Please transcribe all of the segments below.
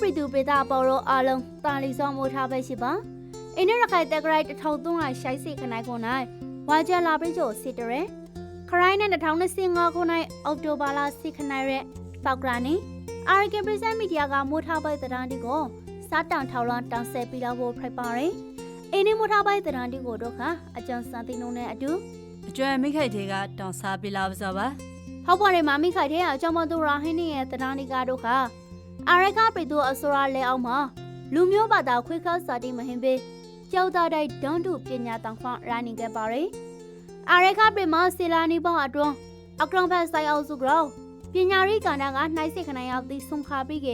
ပရိသူပရိသအပေါ်တို့အားလုံးတာလီစောမိုးထားပဲရှိပါအင်းရခိုင်တက်ကရိုက်1300ရှိုက်စီခနိုင်ခုနိုင်ဝါကြလာပရိချိုစစ်တရဲခရိုင်းနဲ့2025ခုနိုင်အောက်တိုဘာလ6ခနိုင်ရဲပောက်ကရာနီအာရကန်ပရိဇန်မီဒီယာကမိုးထားပိုက်တဲ့တန်းဒီကိုစားတောင်ထောက်လန်းတောင်ဆက်ပြီးတော့ဖို့ဖိတ်ပါရယ်အင်းဒီမိုးထားပိုက်တဲ့တန်းဒီကိုတော့ခအကျန်စံတိနှုံးနဲ့အတူအကျွမ်းမိခိုက်သေးကတောင်စားပြလာပစောပါဟောက်ပေါ်ရမမိခိုင်တဲ့အကြောင်းမသူရာဟင်းနေရဲ့တန်းဒီကတော့ခ အာရကပရိသူအစောရလဲအောင်မှာလူမျိုးဘာသာခွေခါစာတိမဟင်ပေးကြောက်တာတိုက်ဒွန်းတုပညာတောင်ဖောင်းရာနေခဲ့ပါရယ်အာရကပရိမဆီလာနီပေါအတွန်းအကရောင်ဖက်ဆိုင်အောင်စုကြောပညာရိကန္တာကနှိုက်စစ်ခနိုင်အောင်တီဆုံခါပြီးက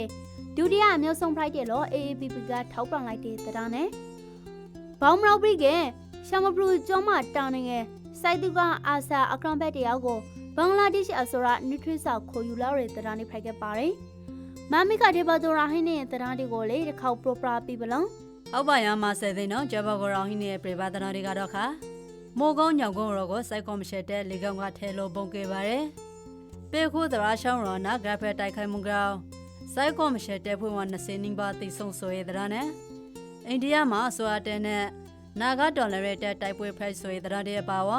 ဒုတိယအမျိုးဆုံးဖလိုက်တဲ့လို့ AAPP ကထောက်ပံ့လိုက်တဲ့တရားနဲ့ဘောင်းမရောက်ပြီးကရှမပလူကျောင်းမတောင်းနေငယ်စိုက်သူကအာဆာအကရောင်ဖက်တယောက်ကိုဘင်္ဂလားဒေ့ရှ်အစိုးရနျူထရစ်ဆောက်ခေါ်ယူလာတဲ့တရားနဲ့ဖိုက်ခဲ့ပါတယ် မမီကဒေဘဒိုရာဟင်းနဲ့တရားတွေကိုလေတစ်ခေါက်ပရိုပရာပြီးပလုံးဟုတ်ပါရမဆယ်သိန်းနော်ဂျဘဂရောင်းဟင်းရဲ့ပြပဒနာတွေကတော့ခါမိုးကုန်းညောင်ကုန်းရောကိုစိုက်ကောမရှက်တဲ့လေကောင်ကထဲလို့ပုံခဲ့ပါတယ်ပေခုသရာရှောင်းရောနာဂရဖက်တိုက်ခိုင်မှုကောင်စိုက်ကောမရှက်တဲ့ဖွင့်ဝ20နင်းပါတိဆုံဆိုရတဲ့နဲ့အိန္ဒိယမှာဆွာတဲနဲ့နာဂဒေါ်လာရဲ့တိုက်ပွဲဖိုက်ဆိုရတဲ့တဲ့ပါဝ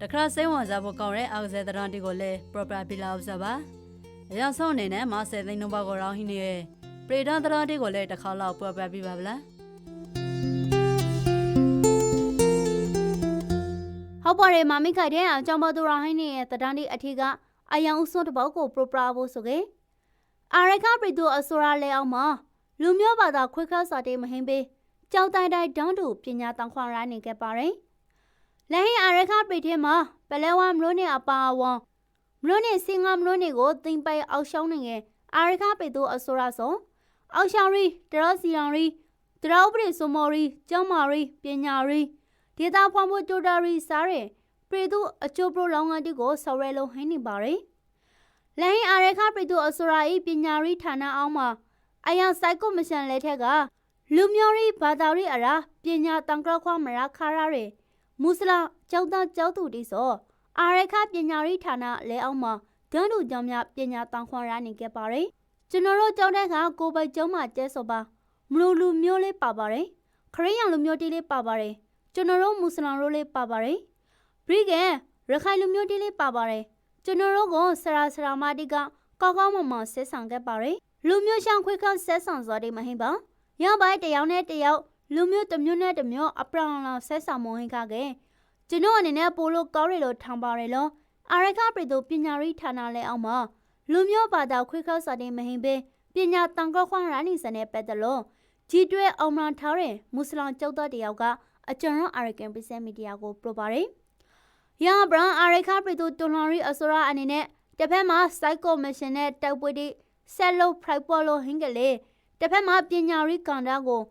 တခါစိတ်ဝင်စားဖို့ကောင်းတဲ့အောက်ဇဲတဲ့တဲ့ကိုလည်း proper ပြလာဥစားပါ အရင်ဆုံးအနေနဲ့မဆယ်သိန်းနှုန်းပါကိုရောင်းဟင်းရဲ့ပရိဒန်တဲ့တဲ့ကိုလည်းတစ်ခါလောက် proper ပြပါဗလားဟုတ်ပါတယ်မမီကတဲ့အကြောင်းဘဒိုရာဟင်းနဲ့တရားတွေအထီကအယံဥစွန်းတစ်ပေါက်ကိုပရိုပရာဖို့ဆိုကေအာရကပရိသူအစိုးရလဲအောင်မှာလူမျိုးဘာသာခွေခါစာတေးမဟင်းပေးကြောက်တိုင်းတိုင်းဒန်းတူပညာတောင်ခွန်ရိုင်းနေခဲ့ပါတယ်လက်ဟင်းအာရကပရိထဲမှာပလဲဝါမလို့နဲ့အပါအဝန် မလို့နဲ့စင်ငါမလို့နဲ့ကိုတင်ပိုင်အောက်ရှောင်းနေငယ်အာရကပရိသူအစိုးရဆိုအောက်ရှောင်းရီတရစီယံရီတရဥပဒေစမော်ရီကျောင်းမာရီပညာရီဒေတာဖွန်ဖို့ကြိုတာရီစားရဲပရိသူအချိုးပရိုလောင်းငန်းတီကိုဆော်ရဲလုံးဟင်းနေပါတယ်လက်ဟင်းအာရကပရိသူအစိုးရ၏ပညာရီဌာနအောင်မှာအယံစိုက်ကောမရှင်လက်ထက်ကလူမျိုးရီဘာသာရီအရာပညာတန်ကြခွာမရာခါရရဲမုစလာကျောင်းသားကျောင်းသူတိစော အာရခပညာရီဌာနလဲအောင်မှာဒန်းတူကျောင်းများပညာတန်ခွန်ရနေခဲ့ပါတယ်ကျွန်တော်တို့ကျောင်းတဲ့ကကိုပိုက်ကျောင်းမှာကျဲစောပါမလူလူမျိုးလေးပါပါတယ်ခရိယန်လူမျိုးတီးလေးပါပါတယ်ကျွန်တော်တို့မွတ်စလင်တို့လေးပါပါတယ်ဘရိကန်ရခိုင်လူမျိုးတီးလေးပါပါတယ်ကျွန်တော်တို့ကဆရာဆရာမတီကကောက်ကောက်မမဆက်ဆောင်ခဲ့ပါတယ်လူမျိုးရှောင်းခွေခောက်ဆက်ဆောင်စော်တွေမဟင်းပါရပိုင်းတယောက်နဲ့တယောက်လူမျိုးတစ်မျိုးနဲ့တစ်မျိုးအပရောင်လောင်ဆက်ဆောင်မဟင်းခခဲ့ ကျွန်တော်အနေနဲ့ပိုလို့ကောင်းရလို့ထောင်ပါတယ်လို့အာရခပြည်သူပညာရေးဌာနလဲအောင်မှာလူမျိုးဘာသာခွေခောက်စာတင်မဟင်းပဲပညာတန်ကောက်ခွန်ရန်နီစနဲ့ပတ်သက်လို့ကြီးတွဲအောင်မန်ထားတဲ့မွတ်စလင်ကျောက်သားတယောက်ကအကျွန်တော်အာရကန်ပစ္စမီဒီယာကိုပြပါတယ်။ရဘရန်အာရခပြည်သူတွန်လရီအစိုးရအနေနဲ့တစ်ဖက်မှာစိုက်ကောမရှင်နဲ့တောက်ပွေးတိဆက်လို့ဖရိုက်ပေါ်လို့ဟင်းကလေးတစ်ဖက်မှာပညာရေးကဏ္ဍကို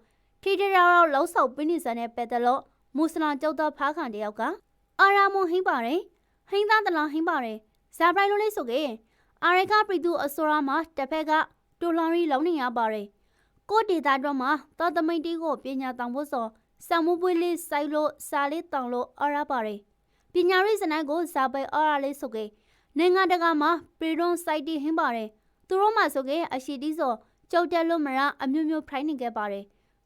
ထိထရတော့လောက်ဆောက်ပင်းနေစတဲ့ပတ်သက်လို့ မွတ်စလင်ကျောက်သားဖားခံတယောက်ကအာရာမွန်ဟင်းပါတယ်ဟင်းသားတလားဟင်းပါတယ်ဇာပရိုင်လိုလေးဆိုကေအာရခပြည်သူအစိုးရမှာတစ်ဖက်ကတူလော်ရီလုံးနေရပါတယ်ကိုဒေတာတော့မှာတော်သမိတ်တီကိုပညာတောင်ဖို့ဆိုစံမှုပွေးလေးစိုက်လို့စာလေးတောင်လို့အရပါတယ်ပညာရေးစနစ်ကိုဇာပိုင်အရလေးဆိုကေနိုင်ငံတကာမှာပြည်တွန်းစိုက်တီဟင်းပါတယ်သူတို့မှဆိုကေအရှိတီးဆိုကြောက်တက်လို့မရအမျိုးမျိုးဖိုင်းနေခဲ့ပါတယ်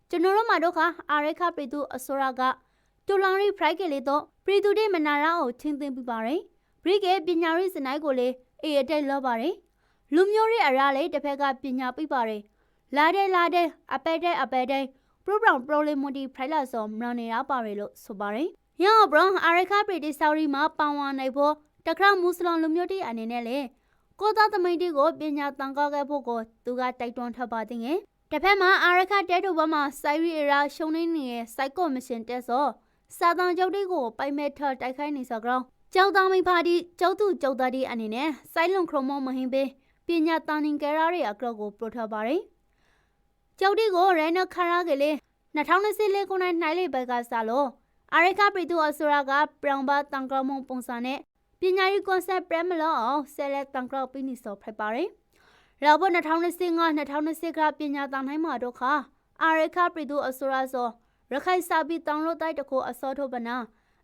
ကျွန်တော်တို့မှတော့ခအာရခပြည်သူအစိုးရက တူလောင်ရီဖရိုက်ကလေးတော့ပြည်သူတွေမနာရအောင်ချင်းသိမ်းပြပါတယ်ဘရိကေပညာရေးစနစ်ကိုလေအေးအတက်လောပါတယ်လူမျိုးရေးအရာလေးတစ်ဖက်ကပညာပြပါတယ်လာတဲ့လာတဲ့အပက်တဲ့အပက်တဲ့ပရိုဂရမ်ပရိုလီမူတီဖရိုက်လာဆိုမရနေရပါတယ်လို့ဆိုပါတယ်။ရောဘရန်အာရခပရီတီဆော်ရီမှာပန်ဝါနိုင်ဖို့တခါမွတ်စလင်လူမျိုးတွေအနေနဲ့လေကိုသားသမိန်တီကိုပညာတန်ကောက်ခဲ့ဖို့ကိုသူကတိုက်တွန်းထပ်ပါတင်ငယ်။တစ်ဖက်မှာအာရခတဲတူဘမှာစိုက်ရီအရာရှုံနေနေတဲ့စိုက်ကောမရှင်တက်စော စာတန်ကျောက်တွေကိုပိုင်မဲ့ထတိုက်ခိုင်းနေစောကောင်ကျောက်သားမိဖာတီကျောက်သူကျောက်သားတီအနေနဲ့စိုက်လွန်ခရမမဟင်းပေးပညာတန်နင်ကရာရဲ့အကောက်ကိုပရိုထပါတယ်။ကျောက်တီကိုရိုင်းနခရာကလေး2024ခုနှစ်နိုင်လေးဘက်ကစားလို့အာရခပြည်သူအစိုးရကပရောင်ဘာတန်ကရမုံပုံစံနဲ့ပညာရေးကွန်ဆပ်ပရမလောအောင်ဆဲလက်တန်ကရပြီးနေစောဖိုက်ပါတယ်။ရောဘ2025 2026ကပညာတန်တိုင်းမှာတော့ခါအာရခပြည်သူအစိုးရဆို ရခိုင်စာပြီးတောင်လို့တိုက်တခုအစောထုတ်ပနာ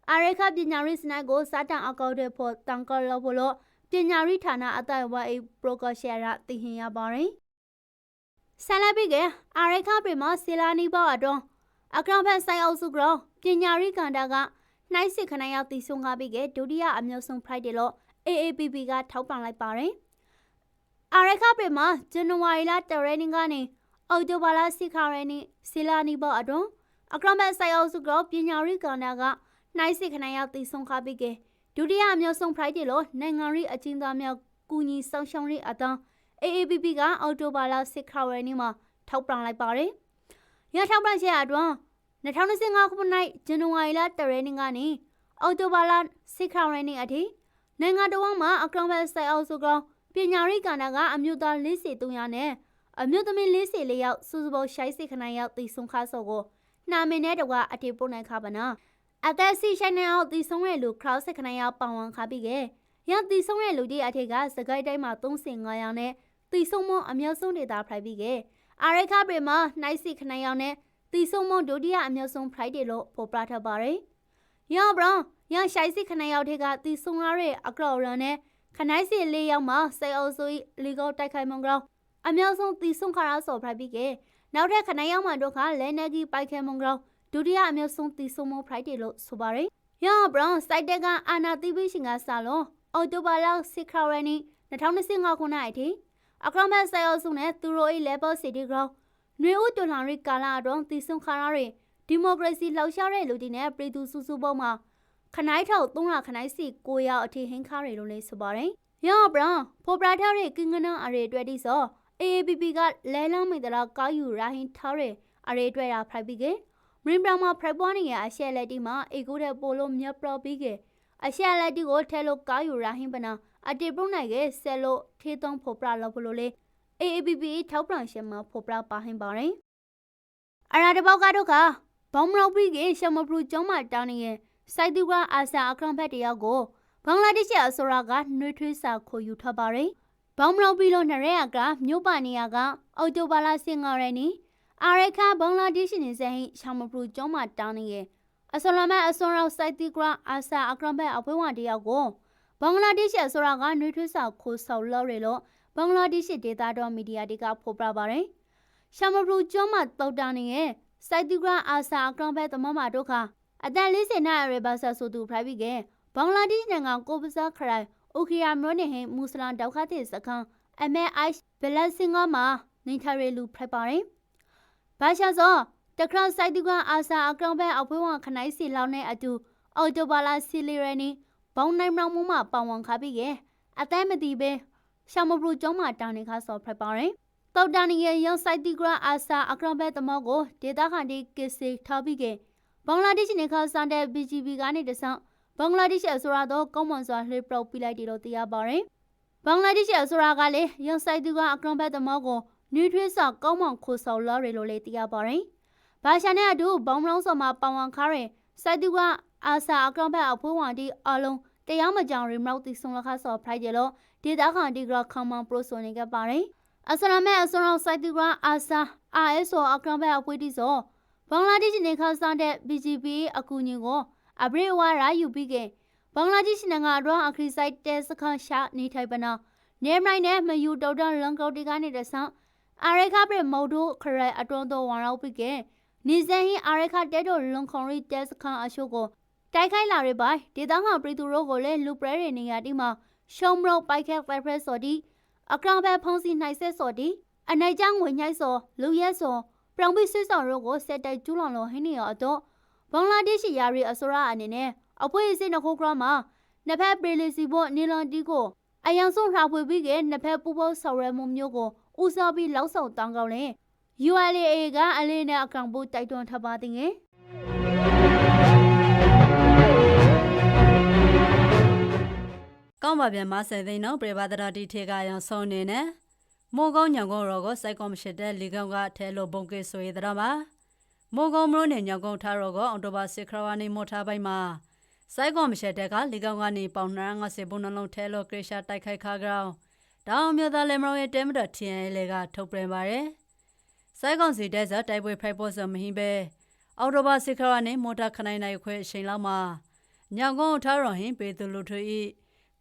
အာရခပညာရေးစနစ်ကိုစာတန်အကောက်တဲ့ဖို့တန်ကရလို့ဖို့လို့ပညာရေးဌာနအတိုင်ဝါအေပရိုကရှယ်ရာတည်ဟင်ရပါတယ်ဆန်လက်ပြီးကအာရိခပင်မဆီလာနီဘောအတွန်းအကရဖက်ဆိုင်အုပ်စုကရောပညာရိကန်တာကနှိုင်းစစ်ခဏရောက်တည်ဆုံကားပြီးကဒုတိယအမျိုးဆုံး Friday လို့ AAPP ကထောက်ပံ့လိုက်ပါတယ်အာရိခပင်မဇန်နဝါရီလတရနေ့ကနေအောက်တိုဘာလ6ရက်နေ့ဆီလာနီဘောအတွန်း အကရဖက်ဆိုင်အုပ်စုကရောပညာရိကန်တာကနှိုင်းစစ်ခဏရောက်တည်ဆုံကားပြီးကဒုတိယအမျိုးဆုံး Friday လို့နိုင်ငံရေးအကျဉ်းသားများကူညီဆောင်ရှောက်ရေးအတန်း AAPP ကအောက်တိုဘာလ6ရက်နေ့မှာထောက်ပံ့လိုက်ပါတယ်။ရထောက်ပံ့ချက်အတွင်း2025ခုနှစ်ဇန်နဝါရီလတရက်နေ့ကနေအောက်တိုဘာလ6ရက်နေ့အထိနိုင်ငံတော်မှာအကရောင်းဘက်ဆိုင်အောင်စုကောင်ပညာရိကဏ္ဍကအမျိုးသား4300နဲ့အမျိုးသမီး44ယောက်စုစုပေါင်း60ခဏရောက်တည်ဆုံခါစောကို နာမည်နဲ့တကွာအတေပို့နိုင်ခပါနာအသက်စီရှိုင်းနေအောင်တည်ဆုံရဲ့လူ crowd ခဏရောက်ပောင်ဝန်ခါပြီးကရတည်ဆုံရဲ့လူတွေအထက်ကစကိုင်းတိုင်းမှာ35ယောက်နဲ့တီဆုံမအမျိုးဆုံးဒေတာဖရိုက်ပြီးကအာရခပရမနိုင်စီခဏယောင်နဲ့တီဆုံမဒုတိယအမျိုးဆုံး Friday လို့ပေါ်ပြထားပါတယ်။ရောဘရောရရှိုင်စီခဏယောက်ထက်ကတီဆုံရတဲ့အကရော်ရန်နဲ့ခနိုင်းစီလေးယောက်မှာစေအိုဆိုဤလီဂောတိုက်ခိုက်မှုကြောင့်အမျိုးဆုံးတီဆုံခါရဆော်ဖရိုက်ပြီးက နောက်ထပ်ခဏယောက်မှာတို့ကလဲနေကြီးပိုက်ခဲမှုကြောင့်ဒုတိယအမျိုးဆုံးတီဆုံမ Friday လို့ဆိုပါတယ်။ရောဘရောစိုက်တက်ကအာနာတိပိရှင်ကစလုံးအော်တိုဘာလ6ခရရနီ2025ခုနှစ်အထိအခရမတ်ဆယ်အုပ်စုနဲ့သူတို့၏ level city ground ຫນွေဦးတော်လှန်ရေးကာလအတွင်းတည်ဆုံခါရတွေဒီမိုကရေစီလှောက်ရှားတဲ့လူတွေနဲ့ပြည်သူစုစုပေါင်းမှာခနိုင်းထောက်300ခနိုင်းစီ9ရောက်အထိဟင်းခါတွေလို့လည်းဆိုပါတယ်။ရောဘရန်ဖော်ပြထားတဲ့ကင်ကနန်အရေအတွက်ဒီဆို AAPP ကလဲလောင်းမိတရာကောက်ယူရာဟင်းထားတဲ့အရေအတွက်ရာဖိုက်ပြီးကမင်းဘရန်မှာဖရက်ပွားနေရအရှက်လက်တီမှာအေကိုတဲ့ပိုလို့မြတ်ပလော်ပြီးကအရှက်လက်တီကိုထဲလို့ကောက်ယူရာဟင်းပနာအတေပရုနိုင်ကဆဲလို့ထေးသုံးဖို့ပြလောက်ဖို့လို့လေ AAPP ထောက်ပံ့ရှင်မှာဖို့ပြပါဟင်ပါတယ်အရာတပေါက်ကတော့ကဘောင်မလောက်ပြီးကရှမပရူကျောင်းမှာတောင်းနေရင်စိုက်သူကအာဆာအခရံဖက်တယောက်ကိုဘင်္ဂလားဒေ့ရှ်အစိုးရကနှွေးထွေးစာခေါ်ယူထားပါတယ် ဘောင်မလောက်ပြီးလို့နှရဲကမြို့ပါနေရကအော်တိုဘာလာစင်ငါရဲနီအာရခဘင်္ဂလားဒေ့ရှ်နေစဟိရှမပရူကျောင်းမှာတောင်းနေရင်အစလမအစွန်ရောက်စိုက်သူကအာဆာအခရံဖက်အဖွဲဝင်တယောက်ကိုဘင်္ဂလားဒေ့ရှ်အစိုးရကနှွေးထွေးစာခိုးဆောက်လို့ရလို့ဘင်္ဂလားဒေ့ရှ်ဒေသတော်မီဒီယာတွေကဖော်ပြပါတယ်။ရှာမပရူကျွန်းမှာတောက်တာနေရဲ့စိုက်တူကအာဆာအကောင်ဘက်သမမတို့ခါအတန်40နာရီဘာဆာဆိုသူဖရိုက်ပြီးကဘင်္ဂလားဒေ့ရှ်နိုင်ငံကိုပစာခရိုင် အိုခီယာမျိုးနေဟင်မူဆလန်တောက်ခတဲ့စခန်းအမဲအိုက်ဘလတ်စင်ကမှာနေထရဲလူဖရိုက်ပါတယ်။ဘာရှာစောတခရစိုက်တူကအာဆာအကောင်ဘက်အဖွဲဝင်ခနိုင်စီလောင်းတဲ့အတူအော်တိုဘာလာစီလီရနီဘောင်းနိုင်မောင်မှုမှာပောင်ဝန်ခါပြီးကအသက်မတည်ပဲရှာမပရူကျောင်းမှာတာနေခါဆော်ဖရက်ပါတယ်။တောက်တာနေရဲ့ရောင်ဆိုင်တီဂရာအာဆာအကရဘက်သမောကိုဒေတာခန်ဒီကစ်စီထားပြီးကဘင်္ဂလားဒေ့ရှ်နေခါစန်တဲ့ BGB ကနေတဆင့် ဘင်္ဂလားဒေ့ရှ်အစိုးရတော့ကောင်းမွန်စွာလှည့်ပြောက်ပြလိုက်တယ်လို့သိရပါတယ်။ဘင်္ဂလားဒေ့ရှ်အစိုးရကလည်းရောင်ဆိုင်တီဂရာအကရဘက်သမောကိုနျူထရီစာကောင်းမွန်ခိုဆော်လာရလို့လည်းသိရပါတယ်။ဘာရှာနဲ့အတူဘောင်မလုံးစော်မှာပောင်ဝန်ခါရင်စိုက်တူကအာဆာအကရဘက်အဖိုးဝန်ဒီအလုံးတရားမကြောင်ရီမောက်တီဆုံလခါဆော်ဖရိုက်တယ်လို့ဒေတာခန်ဒီဂရခမန်ပရိုဆိုနေကပါတယ်အစရမဲအစရောစိုက်တူဂရအာဆာ ISO အကရဘက်အပွေးတီဆိုဘင်္ဂလားဒေ့ရှ်နေခါစားတဲ့ BGP အကူအညီကို အဘရိဝါရာယူပြီးကဘင်္ဂလားဒေ့ရှ်နိုင်ငံအတွင်းအခရီးဆိုင်တဲစခန်းရှာနေထိုင်ပနာနေမိုင်းနဲ့မယူတောက်တန်လန်ကောက်တီကနေတဆန်းအာရခပရမော်ဒိုခရဲအတွန်းတော်ဝါရောက်ပြီးကနေဇန်ဟီအာရခတဲတော်လွန်ခွန်ရီတဲစခန်းအရှုပ်ကိုတိုက်ခိုက်လာရပိုင်ဒေသခံပြည်သူတို့ကိုလည်းလူပရဲတွေနေရာတိမှာရှုံမလို့ပိုက်ခက်ဖက်ဖက်စော်ဒီအကောင်ဘက်ဖုံးစီနိုင်ဆက်စော်ဒီအနိုင်ချငွေညိုက်စော်လူရဲစော်ပြောင်ပိစစ်စော်တို့ကိုဆက်တိုက်ကျူးလွန်လို့ဟင်းနေရတော့ ဘင်္ဂလားဒေ့ရှ်ယာရီအစိုးရအနေနဲ့အဖွဲစစ်နှခုကရမှာနှစ်ဖက်ပြည်လီစီဖို့နီလွန်တီကိုအယံဆုံးလှဖွေပြီးကနှစ်ဖက်ပူပေါဆော်ရဲမှုမျိုးကိုဦးစားပြီးလောက်ဆောင်တောင်းကောင်းလေ ULA ကအလေးနဲ့အကောင်ဖို့တိုက်တွန်းထပ်ပါတင်ငယ်ကောင်းပါပြန်မဆယ်သိန်းတော့ပြပါတရာတီထေကရောင်ဆုံးနေနဲ့မိုးကောင်းညောင်ကောရောကိုစိုက်ကောမရှိတဲ့လီကောင်ကထဲလို့ဘုံကေဆိုရတဲ့မှာ မိုးကောင်းမလို့နေညောင်ကောထားရောကိုအော်တိုဘာစစ်ခရဝါနေမို့ထားပိုင်းမှာစိုက်ကောမရှိတဲ့ကလီကောင်ကနေပေါင်950ဘုံနှလုံးထဲလို့ကရရှာတိုက်ခိုက်ခါကြောင်းတောင်မြို့သားလေမရောရဲ့တဲမတော်ထင်းရဲလေကထုတ်ပြန်ပါတယ်စိုက်ကောစီတဲ့ဇာတိုက်ပွဲဖိုက်ဖို့စမဟင်းပဲအော်တိုဘာစစ်ခရဝါနေမို့တာခနိုင်နိုင်ခွဲအချိန်လောက်မှာညောင်ကောထားရောဟင်းပေသူလူထွေး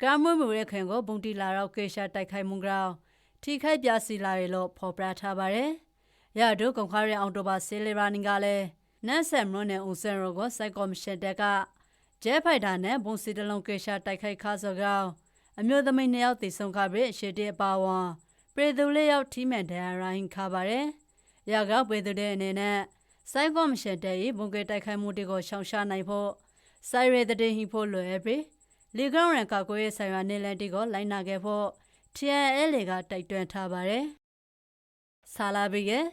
ကမ္မွေမူရဲ့ခင်ကိုဘုံတီလာတော့ကေရှာတိုက်ခိုက်မှုကြောင်းထိခိုက်ပြစီလာရလို့ဖော်ပြထားပါတယ်။ ရဒုကွန်ခါရီအောင်တိုဘာဆေလီရာနင်ကလည်းနတ်ဆမ်မွန်နဲ့ဦးစန်ရောကိုစိုက်ကော်မရှင်တက်ကဂျဲဖိုက်တာနဲ့ဘုံစီတလုံးကေရှာတိုက်ခိုက်ခါစောကောင်အမျိုးသမီးနှစ်ယောက်တည်ဆုံခပြီးရှေတေအပါဝံပရေသူလေးယောက်ထိမှန်တဲ့ရိုင်းခါပါတယ်။ရကပေသူတဲ့အနေနဲ့စိုက်ကော်မရှင်တဲ့ဘုံကေတိုက်ခိုက်မှုတွေကိုရှောင်ရှားနိုင်ဖို့စိုက်ရတဲ့ဟိဖို့လွယ်ပြီးလီကောင်ရန်ကကိုရဲ့ဆိုင်ရနေလန်တီကိုလိုက်နာခဲ့ဖို့ TNL ကတိုက်တွန်းထားပါတယ်။ဆာလာဘီရဲ့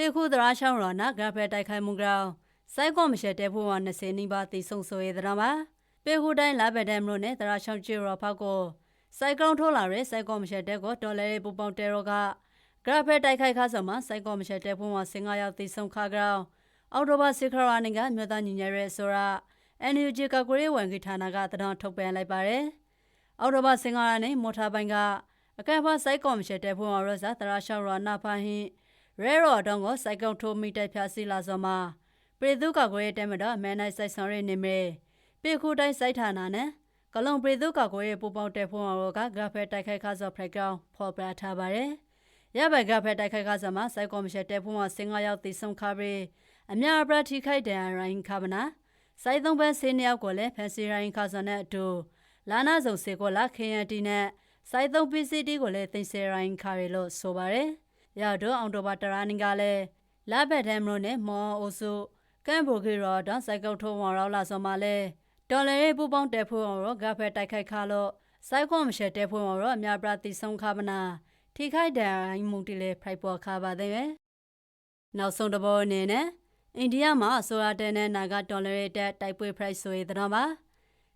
ပေခုသရာရှောင်းရောနာဂရဖက်တိုက်ခိုက်မှုကြောင့်စိုက်ကောမရှက်တဲ့ဖို့ဝ20နီးပါးတိဆုံဆိုရတဲ့မှာပေခုတိုင်းလာဘက်တဲ့မလို့နဲ့သရာရှောင်းချီရောဖောက်ကိုစိုက်ကောင်ထိုးလာတဲ့စိုက်ကောမရှက်တဲ့ကိုဒေါ်လာပူပေါင်တဲရောကဂရဖက်တိုက်ခိုက်ခါဆိုမှာစိုက်ကောမရှက်တဲ့ဖို့ဝ15ရောက်တိဆုံခါကြောင်းအော်တိုဘာစစ်ခရာနင်ကမြို့သားညီညရဲဆိုရာ NUG ကကိုရီးဝန်ကြီးဌာနကတတော်ထုတ်ပြန်လိုက်ပါတယ်။အော်တိုဘာ15ရက်နေ့မော်ထားပိုင်းကအကဲဖာစိုက်ကော်မရှင်တဲ့ဖွင့်ရောစာတရာရှောင်းရနာဖာဟင်း ရဲရော်တောင်းကိုစိုက်ကုံထိုးမိတိုက်ဖြာစီလာစောမှာပြည်သူ့ကကိုရဲ့တဲမတော်မဲနိုင်စိုက်ဆောင်ရနေမေပေခုတိုင်းစိုက်ဌာနနဲ့ကလုံပြည်သူ့ကကိုရဲ့ပူပေါင်းတဲ့ဖွင့်ရောကဂရဖက်တိုက်ခိုက်ခါစောဖရက်ကောင်ဖော်ပြထားပါတယ်ရဘဂရဖက်တိုက်ခိုက်ခါစောမှာစိုက်ကော်မရှင်တဲ့ဖွင့်ရော15ရောက်တိဆုံခါပြီးအများအပြားထိခိုက်တဲ့ရိုင်းခါမနာစိုက်သုံးဘက်ဆေးနှစ်ယောက်ကိုလည်းဖန်စီရိုင်းခါစောနဲ့အတူလာနာစုံစေကိုလာခင်ရတီနဲ့စိုက်သုံး PCT ကိုလည်းတင်ဆက်ရိုင်းခါရလို့ဆိုပါတယ်။ ရတော့အောင်တိုဘာတရာနင်ကလည်းလာဘက်ဒမ်မလို့နဲ့မော်အိုဆုကန်ဘိုဂီရောတော့စိုက်ကုတ်ထုံးဝါရောက်လာဆိုမှလဲဒေါ်လာရေးပူပေါင်းတက်ဖို့ရောဂါဖက်တိုက်ခိုက်ခါလို့စိုက်ခွန်မရှက်တက်ဖို့ရောအများပြတိဆုံးခါမနာထိခိုက်တဲ့အိမ်မှုတီလေဖိုက်ပေါ်ခါပါတဲ့။နောက်ဆုံးတစ်ဘောအနေနဲ့အိန္ဒိယမှာဆိုရာတဲနဲ့နာဂဒေါ်လာရေးတက်တိုက်ပွဲဖရိုက်ဆိုရတဲ့မှာ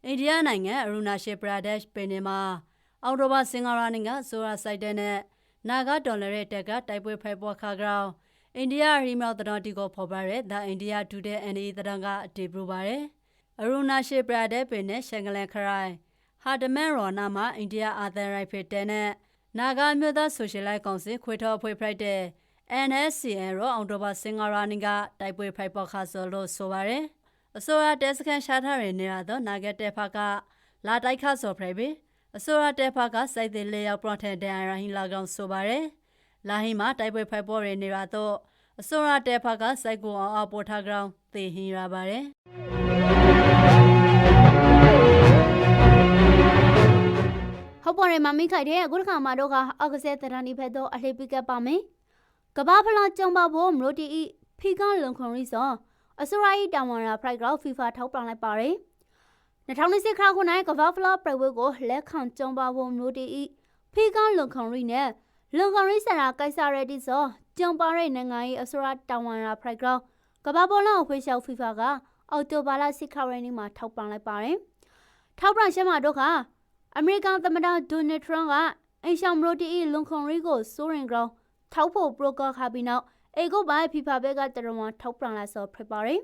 အိန္ဒိယနိုင်ငံအရူနာရှေပရာဒက်ပင်နေမှာအော်တိုဘာစင်ဂါရာနင်ကဆိုရာစိုက်တဲ့နဲ့ နာဂဒေါ်လာရဲ့တက်ကတိုက်ပွဲဖိုက်ပေါ်ခါကြောင်းအိန္ဒိယရီမောက်တတော်တီကိုဖော်ပြရဲဒါအိန္ဒိယဒူတဲ့ NE တတော်ကအတည်ပြုပါရယ်အရူနာရှေပရာဒက်ပင်နဲ့ရှန်ဂလန်ခရိုင်ဟာဒမန်ရော်နာမှာအိန္ဒိယအာသန်ရိုက်ဖစ်တဲ့နဲ့နာဂမျိုးသားဆိုရှယ်လိုက်ကောင်စီခွေထော်ဖွဲ့ဖိုက်တဲ့ NSCN ရောအော်တိုဘာစင်ဂါရာနင်ကတိုက်ပွဲဖိုက်ပေါ်ခါဆိုလို့ဆိုပါရယ်အစိုးရတက်စကန်ရှာထားရနေရတော့နာဂက်တဲ့ဖကလာတိုက်ခါဆိုဖရိုက်ပြီး အစိုးရတက်ဖကစိုက်တဲ့လေရောက်ပရိုထန်ဒန်ရာဟင်လာကောင်ဆိုပါရယ်လာဟင်မှာတိုက်ပွဲဖိုက်ပေါ်ရနေရတော့အစိုးရတက်ဖကစိုက်ကူအောင်အပေါ်ထားကောင်သေဟင်ရပါရယ်ဟုတ်ပါရဲ့မမိခိုင်တဲ့အခုတစ်ခါမှတော့ကအကစဲတရန်ဒီဖက်တော့အလှပိကပ်ပါမယ်ကဘာဖလာကြုံပါဖို့မလို့တီဖီကန်လုံခွန်ရီစောအစရိုက်တာဝန်ရာဖရိုက်ဂရော့ဖီဖာထောက်ပံလိုက်ပါတယ် 2020ခါခုနိုင်ကဘာဖလာပရဝဲကိုလက်ခံကြုံပါဖို့မလို့တီဖီကန်လုံခွန်ရီနဲ့လုံခွန်ရီဆရာကိုက်ဆာရတီစောကြုံပါတဲ့နိုင်ငံရေးအစရတာဝန်ရာဖရိုက်ဂရော့ကဘာဘောလုံးဖွေးရှောက်ဖီဖာကအော်တိုဘာလ6ခါရနေမှာထောက်ပံလိုက်ပါတယ်ထောက်ပံရှမ်းမှာတော့ကအမေရိကန်သမ္မတဒိုနယ်ထရန့်ကအင်ရှောင်မရိုတီအီလွန်ခွန်ရီကိုစိုးရင်ကောင်ထောက်ဖို့ပရိုကာခါပြီးနောက်အေကိုဘိုင်ဖီဖာဘက်ကတရဝထောက်ပံလာစောဖြစ်ပါတယ်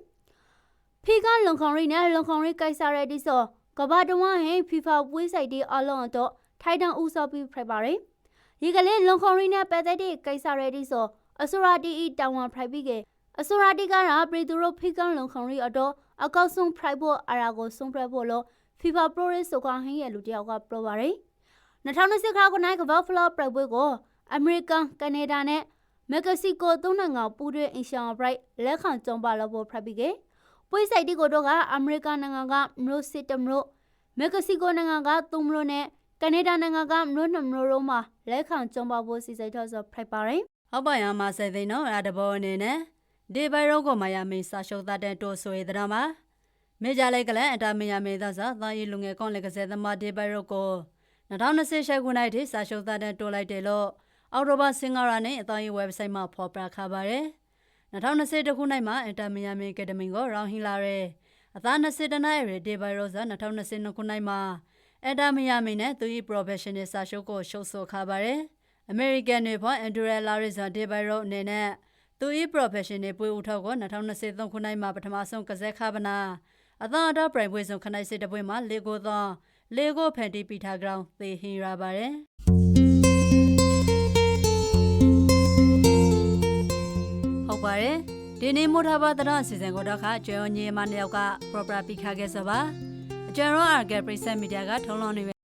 ဖီကလွန်ခွန်ရီနဲ့လွန်ခွန်ရီကိုက်စားရတဲ့စောကဘာတဝဟင်ဖီဖာဝေးဆိုင်တီအလုံးတော့ထိုင်တန်ဦးစောပြီးဖြစ်ပါတယ်ဒီကလေးလွန်ခွန်ရီနဲ့ပတ်သက်တဲ့ကိုက်စားရတဲ့စောအစရာတီအီတာဝန်ဖိုက်ပြီးကအစရာတီကရာပရီတူရိုဖီကလွန်ခွန်ရီအတော့အကောက်ဆုံးဖိုက်ဖို့အရာကိုဆုံးဖြတ်ဖို့လို့ FIFA Pro Race ဆိုကဟင်းရဲ့လူတယောက်ကပြောပါတယ်2020ခါကနိုင်ကဘာဖလော့ပြပွဲကိုအမေရိကန်ကနေဒါနဲ့မက္ကဆီကိုသုံးနိုင်ငံပူးတွဲအင်ရှောင်းဘရိုက်လက်ခံကြုံပါလို့ဖတ်ပြီးကေ ပွေးဆိုင်တီကိုတော့ကအမေရိကန်နိုင်ငံကမလို့စစ်တမလို့မက္ကဆီကိုနိုင်ငံကသုံးမလို့နဲ့ကနေဒါနိုင်ငံကမလို့နှမလို့မှာလက်ခံကြုံပါဖို့စီစဉ်တော့ဆိုဖတ်ပါတယ်ဟုတ်ပါရမဆယ်သိန်းနော်အဲ့ဒါတဘောအနေနဲ့ဒီဘိုင်ရောကိုမယာမင်းစာရှုပ်တဲ့တိုးဆိုရတဲ့မှာမေဂျာလိုက်ကလည်းအတာမယာမေသာသာသာရီလူငယ်ကောင်းလက်ကစဲသမားဒီဘိုင်ရောကို2020ရှက်ခုနှစ်ထိစာရှုပ်တဲ့တိုးလိုက်တယ်လို့အော်တိုဘာစင်ဂါရာနဲ့အသားရေး website မှာဖော်ပြခါပါတယ် 2020ခုနှစ်မှာအတာမယာမေကက်ဒမီကိုရောင်းဟီလာရဲအသား20တနအရဒီဘိုင်ရောစာ2020ခုနှစ်မှာအတာမယာမေနဲ့သူ၏ professional စာရှုပ်ကိုရှုပ်ဆိုခါပါတယ်အမေရိကန်တွေဖော်အန်ဒရလာရီဇာဒီဘိုင်ရောအနေနဲ့သူ၏ professional ပွေဦးထောက်ကို2023ခုနှစ်မှာပထမဆုံးကစားခါပနာအသာအတော့ပြိုင်ပွဲဆုံးခနိုင်စစ်တပွဲမှာလေကိုသောလေကိုဖန်တီပီထားကြောင်းသေဟင်ရပါတယ် ဟုတ်ပါတယ်ဒီနေ့မို့ထားပါတဲ့စီစဉ်ကိုတော့ခါကျွမ်းညီမနှစ်ယောက်က proper ပြီးခါခဲ့စပါအကျွမ်းရော archive ပြိဆက်မီဒီယာကထုံးလုံးနေ